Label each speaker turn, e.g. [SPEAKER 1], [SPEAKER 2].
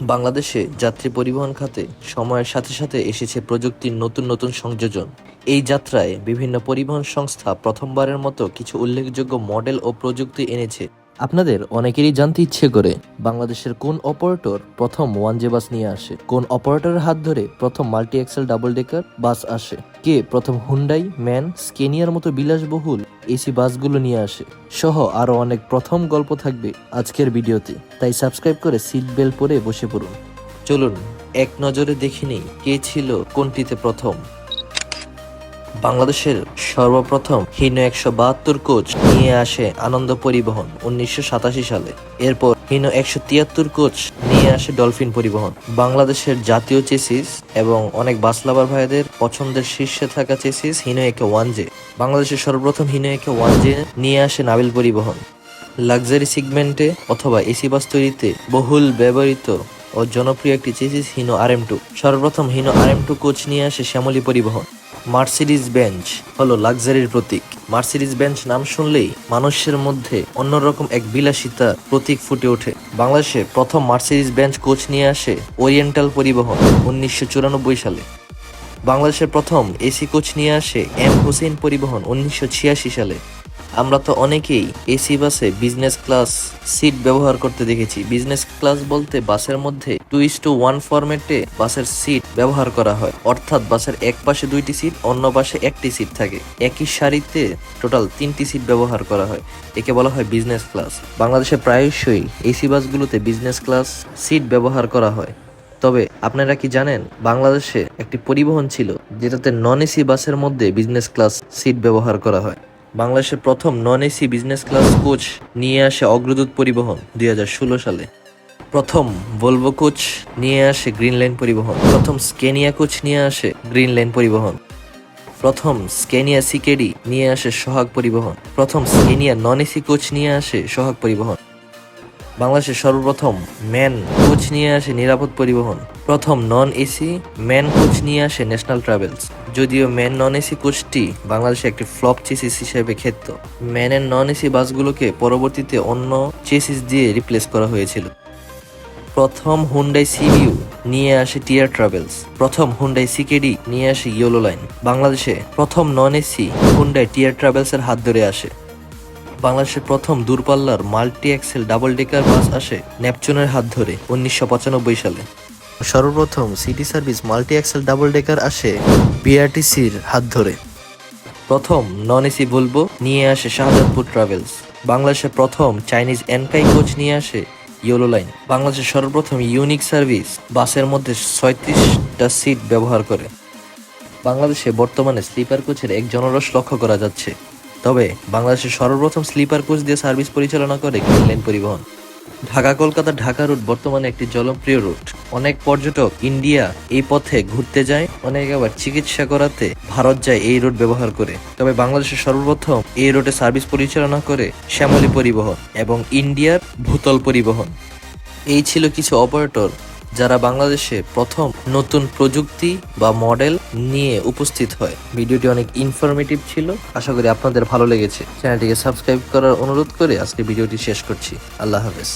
[SPEAKER 1] বাংলাদেশে যাত্রী পরিবহন খাতে সময়ের সাথে সাথে এসেছে প্রযুক্তির নতুন নতুন সংযোজন। এই যাত্রায় বিভিন্ন পরিবহন সংস্থা প্রথমবারের মতো কিছু উল্লেখযোগ্য মডেল ও প্রযুক্তি এনেছে। আপনাদের অনেকেরই জানতে ইচ্ছে করে বাংলাদেশের কোন অপারেটর প্রথম ওয়ান জে বাস নিয়ে আসে, কোন অপারেটরের হাত ধরে প্রথম multi axle double decker bus আসে, কে প্রথম হুন্ডাই ম্যান স্কেনিয়ার মতো বিলাসবহুল এসি বাসগুলো নিয়ে আসে। সহ আরও অনেক প্রথম গল্প থাকবে আজকের ভিডিওতে। তাই সাবস্ক্রাইব করে সিট বেল্ট পরে বসে পড়ুন। চলুন, এক নজরে দেখিনি কে ছিল কোনটিতে প্রথম। বাংলাদেশের সর্বপ্রথম হীন একশো বাহাত্তর কোচ নিয়ে আসে আনন্দ পরিবহন উনিশশো সাতাশি সালে। এরপর হীন একশো তিয়াত্তর কোচ নিয়ে আসে ডলফিন পরিবহন। বাংলাদেশের জাতীয় চেসিস এবং অনেক বাস লাভার ভাইদের পছন্দের শীর্ষে থাকা chassis Hino AK one J. বাংলাদেশের সর্বপ্রথম হিনো একে ওয়ান জে নিয়ে আসে নাবিল পরিবহন। লাক্সারি সিগমেন্টে অথবা এসি বাস তৈরিতে বহুল ব্যবহৃত ও জনপ্রিয় একটি chassis Hino R M two. সর্বপ্রথম Hino R M two coach নিয়ে আসে শ্যামলী পরিবহন। মার্সিডিজ বেঞ্চ হলো লাক্সারির প্রতীক। মার্সিডিজ বেঞ্চ নাম শুনলেই মানুষের মধ্যে অন্যরকম এক বিলাসিতা প্রতীক ফুটে ওঠে। বাংলাদেশে প্রথম মার্সিডিজ বেঞ্চ কোচ নিয়ে আসে ওরিয়েন্টাল পরিবহন উনিশশো চুরানব্বই সালে। বাংলাদেশের প্রথম এসি কোচ নিয়ে আসে এম হোসেন পরিবহন উনিশশো ছিয়াশি সালে। আমরা তো অনেকেই এসি বাসে বিজনেস ক্লাস সিট ব্যবহার করতে দেখেছি। বিজনেস ক্লাস বলতে বাসের মধ্যে টু ইস টু ওয়ান ফরম্যাটে বাসের সিট ব্যবহার করা হয়। অর্থাৎ বাসের এক পাশে দুইটি সিট অন্য পাশে একটি সিট থাকে। একই সারিতে টোটাল তিনটি সিট ব্যবহার করা হয়। একে বলা হয় বিজনেস ক্লাস বাংলাদেশে প্রায়শই এসি বাসগুলোতে বিজনেস ক্লাস সিট ব্যবহার করা হয়। তবে আপনারা কি জানেন, বাংলাদেশে একটি পরিবহন ছিল যেটাতে নন এসি বাসের মধ্যে বিজনেস ক্লাস সিট ব্যবহার করা হয়। বাংলাদেশের প্রথম non AC business class coach নিয়ে আসে অগ্রদূত পরিবহন দুই হাজার ষোলো সালে। প্রথম ভলভো কোচ নিয়ে আসে গ্রিন লাইন পরিবহন। প্রথম স্কেনিয়া কোচ নিয়ে আসে গ্রিন লাইন পরিবহন। প্রথম স্কেনিয়া সিকেডি নিয়ে আসে সোহাগ পরিবহন। প্রথম স্কেনিয়া নন এসি কোচ নিয়ে আসে সোহাগ পরিবহন। বাংলাদেশের সর্বপ্রথম ম্যান কোচ নিয়ে আসে নিরাপদ পরিবহন। প্রথম নন এসি ম্যান কোচ নিয়ে আসে ন্যাশনাল ট্রাভেলস যদিও ম্যান নন এসি কোচটি বাংলাদেশে একটি ফ্লপ চেসিস হিসেবে খ্যাত। ম্যানের নন এসি বাসগুলোকে পরবর্তীতে অন্য চেসিস দিয়ে রিপ্লেস করা হয়েছিল। প্রথম হুন্ডাই সিবিউ নিয়ে আসে টিয়ার ট্রাভেলস প্রথম হুন্ডাই সিকেডি নিয়ে আসে ইয়েলো লাইন বাংলাদেশে প্রথম নন এসি হুন্ডাই টিয়ার ট্রাভেলস এর হাত ধরে আসে। বাংলাদেশের প্রথম দূরপাল্লার multi axle double decker bus আসে নেপচুনের হাত ধরে উনিশশো পঁচানব্বই সালে। সর্বপ্রথম city service multi axle double decker আসে বিআরটিসির হাত ধরে। প্রথম নন এসি বলব নিয়ে আসে শাহজাদপুর ট্রাভেলস। বাংলাদেশের প্রথম চাইনিজ এনকাই কোচ নিয়ে আসে ইয়েলো লাইন। বাংলাদেশের সর্বপ্রথম ইউনিক সার্ভিস বাসের মধ্যে ছয়ত্রিশটা সিট ব্যবহার করে। বাংলাদেশে বর্তমানে স্লিপার কোচের এক জনরস লক্ষ্য করা যাচ্ছে। তবে বাংলাদেশের সর্বপ্রথম স্লিপার কোচ দিয়ে সার্ভিস পরিচালনা করে গ্রিন লাইন পরিবহন। ঢাকা, কলকাতা, ঢাকা রুট বর্তমানে একটি জনপ্রিয় রুট। অনেক পর্যটক ইন্ডিয়া এই পথে ঘুরতে যায়, অনেক আবার চিকিৎসা করাতে ভারত যায় এই রুট ব্যবহার করে। তবে বাংলাদেশের সর্বপ্রথম এই রুটে সার্ভিস পরিচালনা করে শ্যামলী পরিবহন এবং ইন্ডিয়ার ভূতল পরিবহন। এই ছিল কিছু অপারেটর যারা বাংলাদেশে প্রথম নতুন প্রযুক্তি বা মডেল নিয়ে উপস্থিত হয়। ভিডিওটি অনেক ইনফরমেটিভ ছিল। আশা করি আপনাদের ভালো লেগেছে। চ্যানেলটিকে সাবস্ক্রাইব করার অনুরোধ করে আজকে ভিডিওটি শেষ করছি। আল্লাহ হাফেজ।